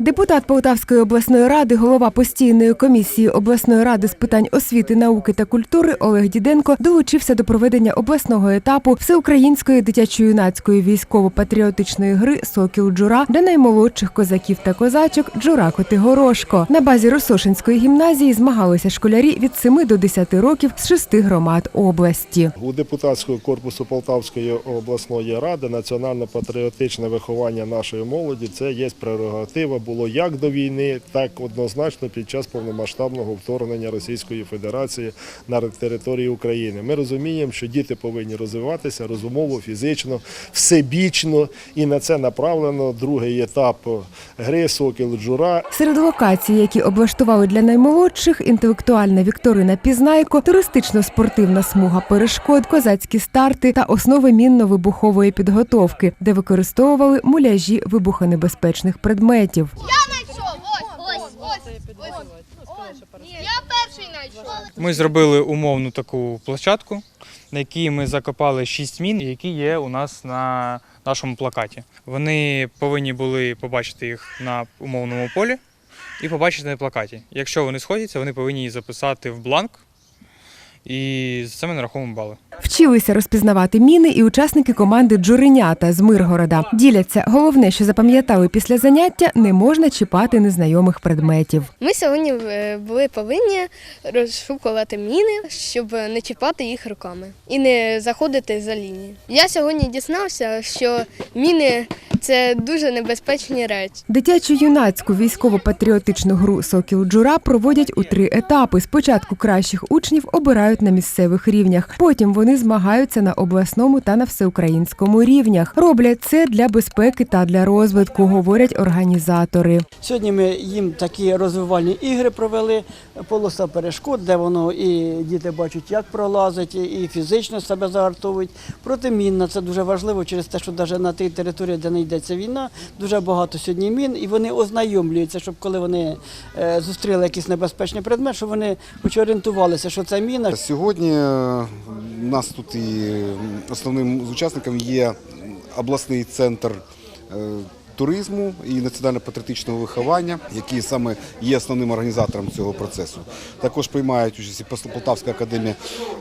Депутат Полтавської обласної ради, голова постійної комісії обласної ради з питань освіти, науки та культури Олег Діденко долучився до проведення обласного етапу всеукраїнської дитячо-юнацької військово-патріотичної гри Сокіл Джура для наймолодших козаків та козачок Джура Котигорошко. На базі Росошинської гімназії змагалися школярі від 7 до 10 років з шести громад області. У депутатського корпусу Полтавської обласної ради національно-патріотичне виховання нашої молоді це є прерогатива. Було як до війни, так однозначно під час повномасштабного вторгнення Російської Федерації на територію України. Ми розуміємо, що діти повинні розвиватися розумово, фізично, всебічно, і на це направлено другий етап гри Сокіл Джура. Серед локацій, які облаштували для наймолодших, інтелектуальна вікторина Пізнайко, туристично-спортивна смуга перешкод, козацькі старти та основи мінно-вибухової підготовки, де використовували муляжі вибухонебезпечних предметів. Я знайшов! Ось, ось, ось, ось. Я перший знайшов. Ми зробили умовну таку площадку, на якій ми закопали шість мін, які є у нас на нашому плакаті. Вони повинні були побачити їх на умовному полі і побачити на плакаті. Якщо вони сходяться, вони повинні їх записати в бланк. І за це ми нараховуємо бали. Вчилися розпізнавати міни і учасники команди Джуренята з Миргорода. Діляться, головне, що запам'ятали після заняття, не можна чіпати незнайомих предметів. Ми сьогодні е, були повинні розшукувати міни, щоб не чіпати їх руками і не заходити за лінію. Я сьогодні дізнався, що міни це дуже небезпечні речі. Дитячу юнацьку військово-патріотичну гру Сокіл Джура проводять у три етапи. Спочатку кращих учнів обирають на місцевих рівнях, потім вони змагаються на обласному та на всеукраїнському рівнях. Роблять це для безпеки та для розвитку, говорять організатори. Сьогодні ми їм такі розвивальні ігри провели, полоса перешкод, де воно і діти бачать, як пролазить, і фізично себе загартовують. Протимінна це дуже важливо через те, що навіть на тій території, де не йдеться війна, дуже багато сьогодні мін, і вони ознайомлюються, щоб коли вони е, зустріли якийсь небезпечний предмет, щоб вони хоч орієнтувалися, що це міна. Сьогодні е, у нас тут і основним з учасників є обласний центр е, туризму і національно-патріотичного виховання, який саме є основним організатором цього процесу. Також приймають участь і Полтавська академія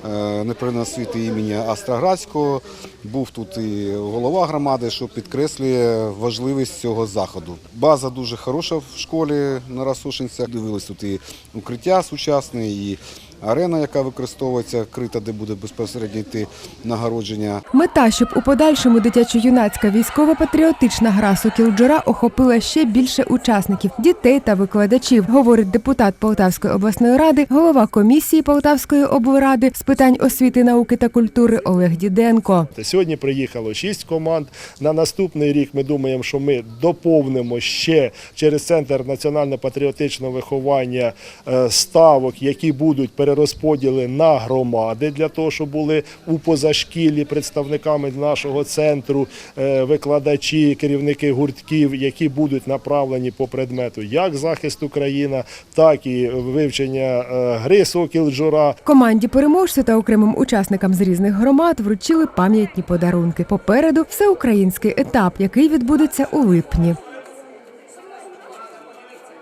е, освіти імені Астроградського. Був тут і голова громади, що підкреслює важливість цього заходу. База дуже хороша в школі на Росошинцях. Дивились тут і укриття сучасне, і арена, яка використовується, крита, де буде безпосередньо йти нагородження. Мета, щоб у подальшому дитячо-юнацька військово-патріотична гра Сокіл Джура охопила ще більше учасників, дітей та викладачів, говорить депутат Полтавської обласної ради, голова комісії Полтавської облради з питань освіти, науки та культури Олег Діденко. Сьогодні приїхало шість команд. На наступний рік ми думаємо, що ми доповнимо ще через центр національно-патріотичного виховання е, ставок, які будуть перерозподіли на громади для того, щоб були у позашкіллі представниками нашого центру, е, викладачі, керівники гуртків, які будуть направлені по предмету як захист Україна, так і вивчення е, гри Сокіл Джура. Команді переможцю та окремим учасникам з різних громад вручили пам'ятні подарунки. Попереду всеукраїнський етап, який відбудеться у липні.